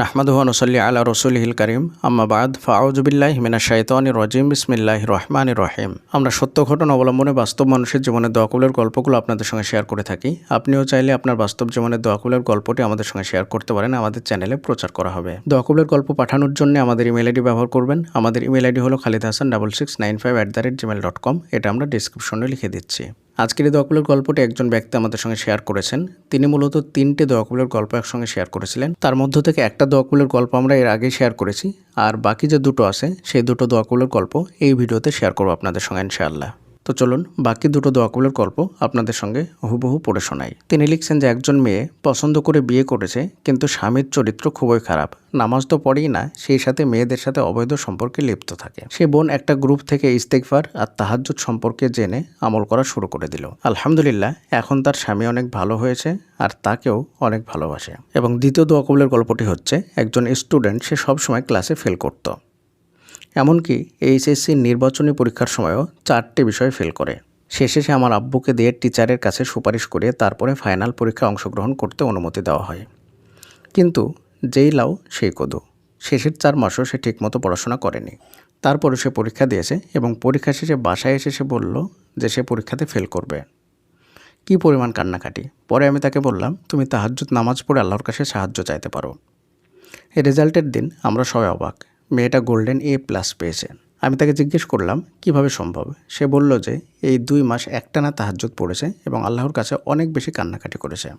নাহমাদুহানসল্লি আলা রসুলহিল করিম। আম্মাবাদ ফাউজবিল্লাহ মিনা শাইতানি রজিম। বিসমিল্লাহ রহমান রহিম। আমরা সত্য ঘটনা অবলম্বনে বাস্তব মানুষের জীবনে দোয়াকুলের গল্পগুলো আপনাদের সঙ্গে শেয়ার করে থাকি। আপনিও চাইলে আপনার বাস্তব জীবনে দোয়াকুলের গল্পটি আমাদের সঙ্গে শেয়ার করতে পারেন। আমাদের চ্যানেলে প্রচার করা হবে। দোয়াকুলের গল্প পাঠানোর জন্য আমাদের ইমেল আইডি ব্যবহার করবেন। আমাদের ইমেল আইডি হলো Khalid Hasan double six nine five at the rate gmail dot com এটা আমরা ডিসক্রিপশনে লিখে দিচ্ছি। আজকের এই দোয়াকুলের গল্পটি একজন ব্যক্তি আমাদের সঙ্গে শেয়ার করেছেন। তিনি মূলত তিনটে দোয়াকুলের গল্প একসঙ্গে শেয়ার করেছিলেন। তার মধ্য থেকে একটা দোয়াকুলের গল্প আমরা এর আগে শেয়ার করেছি। আর বাকি যে দুটো আছে, সেই দুটো দোয়াকুলের গল্প এই ভিডিওতে শেয়ার করব আপনাদের সঙ্গে, ইনশাআল্লাহ। তো চলুন বাকি দুটো দোয়াকুলের গল্প আপনাদের সঙ্গে হুবহু পড়ে শোনাই। তিনি লিখছেন যে, একজন মেয়ে পছন্দ করে বিয়ে করেছে, কিন্তু স্বামীর চরিত্র খুবই খারাপ। নামাজ তো পড়েই না, সেই সাথে মেয়েদের সাথে অবৈধ সম্পর্কে লিপ্ত থাকে। সে বোন একটা গ্রুপ থেকে ইস্তেকফার আর তাহাজ্জুদ সম্পর্কে জেনে আমল করা শুরু করে দিল। আলহামদুলিল্লাহ, এখন তার স্বামী অনেক ভালো হয়েছে আর তাকেও অনেক ভালোবাসে। এবং দ্বিতীয় দোয়াকুলের গল্পটি হচ্ছে, একজন স্টুডেন্ট, সে সবসময় ক্লাসে ফেল করতো। এমনকি এইচএসসির নির্বাচনী পরীক্ষার সময়ও চারটে বিষয় ফেল করে। শেষে সে আমার আব্বুকে দিয়ে টিচারের কাছে সুপারিশ করে তারপরে ফাইনাল পরীক্ষায় অংশগ্রহণ করতে অনুমতি দেওয়া হয়। কিন্তু যেই লাও সেই কদু। শেষের চার মাসও সে ঠিকমতো পড়াশোনা করেনি। তারপরে সে পরীক্ষা দিয়েছে এবং পরীক্ষা শেষে বাসায় এসে সে বলল যে সে পরীক্ষাতে ফেল করবে। কী পরিমাণ কান্নাকাটি। পরে আমি তাকে বললাম, তুমি তাহাজ্জুদ নামাজ পড়ে আল্লাহর কাছে সাহায্য চাইতে পারো। রেজাল্টের দিন আমরা সবাই অবাক। মেয়েটা গোল্ডেন এ প্লাস পেয়েছে। আমি তাকে জিজ্ঞেস করলাম, কীভাবে সম্ভব? সে বলল যে, এই দুই মাস একটানা তাহাজ্জুদ পড়েছে এবং আল্লাহর কাছে অনেক বেশি কান্নাকাটি করেছে।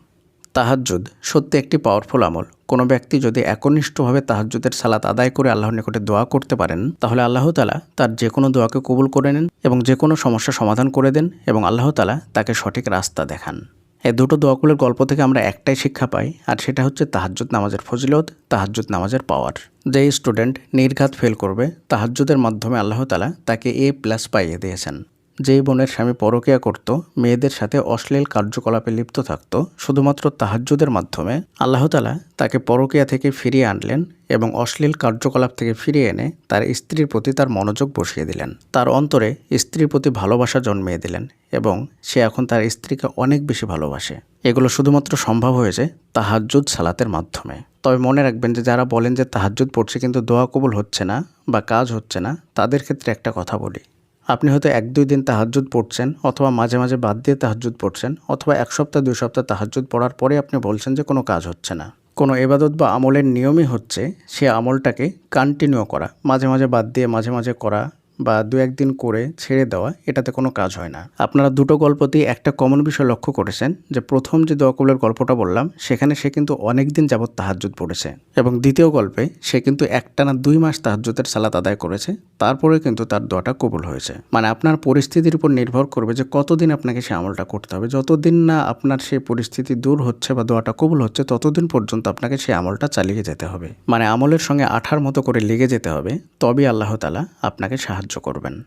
তাহাজ্জুদ সত্যি একটি পাওয়ারফুল আমল। কোনো ব্যক্তি যদি একনিষ্ঠভাবে তাহাজ্জুদের সালাত আদায় করে আল্লাহর নিকটে দোয়া করতে পারেন, তাহলে আল্লাহ তালা তার যে কোনো দোয়াকে কবুল করে নেন এবং যে কোনো সমস্যা সমাধান করে দেন এবং আল্লাহ তালা তাকে সঠিক রাস্তা দেখান। এই দুটো দোয়াকুলের গল্প থেকে আমরা একটাই শিক্ষা পাই, আর সেটা হচ্ছে তাহাজ্জুদ নামাজের ফজিলত, তাহাজ্জুদ নামাজের পাওয়ার। যেই স্টুডেন্ট নির্ঘাত ফেল করবে, তাহাজ্জুদের মাধ্যমে আল্লাহ তালা তাকে এ প্লাস পাইয়ে দিয়েছেন। যেই বোনের স্বামী পরকিয়া করত, মেয়েদের সাথে অশ্লীল কার্যকলাপে লিপ্ত থাকত, শুধুমাত্র তাহাজ্জুদের মাধ্যমে আল্লাহ তালা তাকে পরকিয়া থেকে ফিরিয়ে আনলেন এবং অশ্লীল কার্যকলাপ থেকে ফিরিয়ে এনে তার স্ত্রীর প্রতি তার মনোযোগ বসিয়ে দিলেন। তার অন্তরে স্ত্রীর প্রতি ভালোবাসা জন্মিয়ে দিলেন এবং সে এখন তার স্ত্রীকে অনেক বেশি ভালোবাসে। এগুলো শুধুমাত্র সম্ভব হয়েছে তাহাজ্জুদ সালাতের মাধ্যমে। তবে মনে রাখবেন যে, যারা বলেন যে তাহাজ্জুদ পড়ছে কিন্তু দোয়া কবুল হচ্ছে না বা কাজ হচ্ছে না, তাদের ক্ষেত্রে একটা কথা বলি। আপনি হয়তো এক, দুই দিন তাহাজুদ পড়ছেন অথবা মাঝে মাঝে বাদ দিয়ে তাহাজুদ পড়ছেন অথবা এক সপ্তাহ, দুই সপ্তাহ তাহাজুদ পড়ার পরে আপনি বলছেন যে কোনো কাজ হচ্ছে না। কোনো এবাদত বা আমলের নিয়মই হচ্ছে সে আমলটাকে কন্টিনিউ করা, মাঝে মাঝে বাদ দিয়ে মাঝে মাঝে করা বা দু একদিন করে ছেড়ে দেওয়া, এটাতে কোনো কাজ হয় না। আপনারা দুটো গল্পতেই একটা কমন বিষয় লক্ষ্য করেছেন, যে প্রথম যে দোয়াকুলের গল্পটা বললাম, সেখানে সে কিন্তু অনেক দিন যাবৎ তাহাজ্জুদ পড়েছে এবং দ্বিতীয় গল্পে সে কিন্তু একটানা দুই মাস তাহাজ্জুদের সালাত আদায় করেছে তারপরে কিন্তু তার দোয়াটা কবুল হয়েছে। মানে আপনার পরিস্থিতির উপর নির্ভর করবে যে কতদিন আপনাকে সে আমলটা করতে হবে। যতদিন না আপনার সেই পরিস্থিতি দূর হচ্ছে বা দোয়াটা কবুল হচ্ছে, ততদিন পর্যন্ত আপনাকে সেই আমলটা চালিয়ে যেতে হবে। মানে আমলের সঙ্গে আঠার মতো করে লেগে যেতে হবে তবে আল্লাহ তালা আপনাকে সাহায্য করবেন।